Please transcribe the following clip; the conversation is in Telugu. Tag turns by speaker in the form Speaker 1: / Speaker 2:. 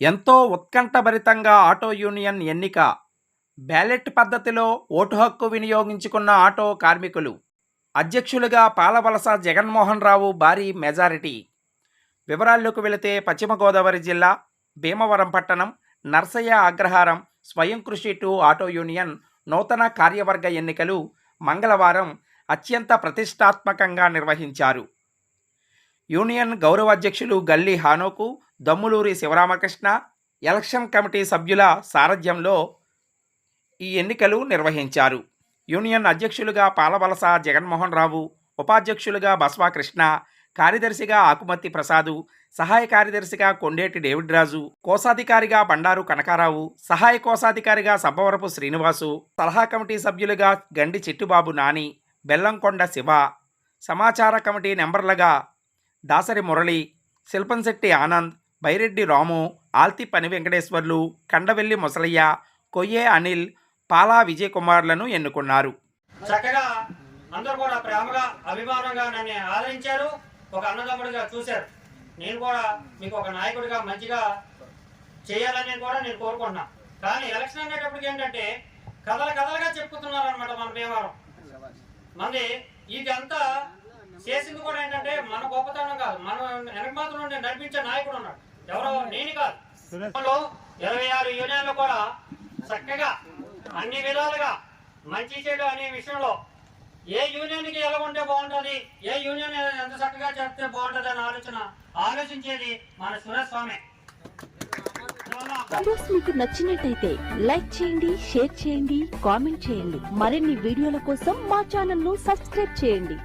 Speaker 1: ఎంతో ఉత్కంఠభరితంగా ఆటో యూనియన్ ఎన్నిక. బ్యాలెట్ పద్ధతిలో ఓటు హక్కు వినియోగించుకున్న ఆటో కార్మికులు. అధ్యక్షులుగా పాలవలస జగన్మోహన్ రావు భారీ మెజారిటీ. వివరాల్లోకి వెళితే పశ్చిమ గోదావరి జిల్లా భీమవరం పట్టణం నర్సయ్య అగ్రహారం స్వయం కృషి టు ఆటో యూనియన్ నూతన కార్యవర్గ ఎన్నికలు మంగళవారం అత్యంత ప్రతిష్టాత్మకంగా నిర్వహించారు. యూనియన్ గౌరవ అధ్యక్షులు గల్లి హానోకు దమ్ములూరి శివరామకృష్ణ ఎలక్షన్ కమిటీ సభ్యుల సారథ్యంలో ఈ ఎన్నికలు నిర్వహించారు. యూనియన్ అధ్యక్షులుగా పాలవలస జగన్మోహన్ రావు ఉపాధ్యక్షులుగా బస్వా కృష్ణ కార్యదర్శిగా ఆకుమతి ప్రసాదు సహాయ కార్యదర్శిగా కొండేటి డేవిడ్ రాజు కోశాధికారిగా బండారు కనకారావు సహాయ కోశాధికారిగా సబ్బవరపు శ్రీనివాసు సలహా కమిటీ సభ్యులుగా గండి చిట్టుబాబు నాని బెల్లంకొండ శివ సమాచార కమిటీ నెంబర్లుగా దాసరి మురళి శిల్పంశెట్టి ఆనంద్ బైరెడ్డి రాము ఆల్తి పని వెంకటేశ్వర్లు కండవెల్లి ముసలయ్య కొయ్యే అనిల్ పాలా విజయ్ కుమార్లను ఎన్నుకున్నారు.
Speaker 2: చక్కగా అందరూ కూడా ప్రేమగా అభిమానంగా నన్ను ఆదరించారు. ఒక అన్నదమ్ముడిగా చూశారు. నేను కూడా మీకు ఒక నాయకుడిగా మంచిగా చేయాలని కూడా నేను కోరుకుంటున్నా. కానీ ఎలక్షన్ అనేటప్పటికి ఏంటంటే కథలు కథలుగా చెప్పుతున్నారు అనమాట మన భీమవరం. మంది ఇదంతా చేసింది కూడా ఏంటంటే మన గొప్పతనం కాదు. మన మాత్రం నుండి నడిపించే నాయకుడు ఉన్నాడు. ఎవరో నేను కాదు. ఇరవై ఆరు యూనియన్లు కూడా చక్కగా అన్ని విధాలుగా మంచి చెడు అనే విషయంలో ఏ యూనియన్కి ఎలా ఉంటే బాగుంటుంది ఏ యూనియన్ ఎంత చక్కగా చెప్తే బాగుంటుంది అనే ఆలోచన ఆలోచించేది మన సురస్వామి
Speaker 3: వీడియోస్ మీకు నచ్చినట్టయితే లైక్ చేయండి షేర్ చేయండి కామెంట్ చేయండి. మరిన్ని వీడియోల కోసం మా ఛానల్ను సబ్స్క్రైబ్ చేయండి.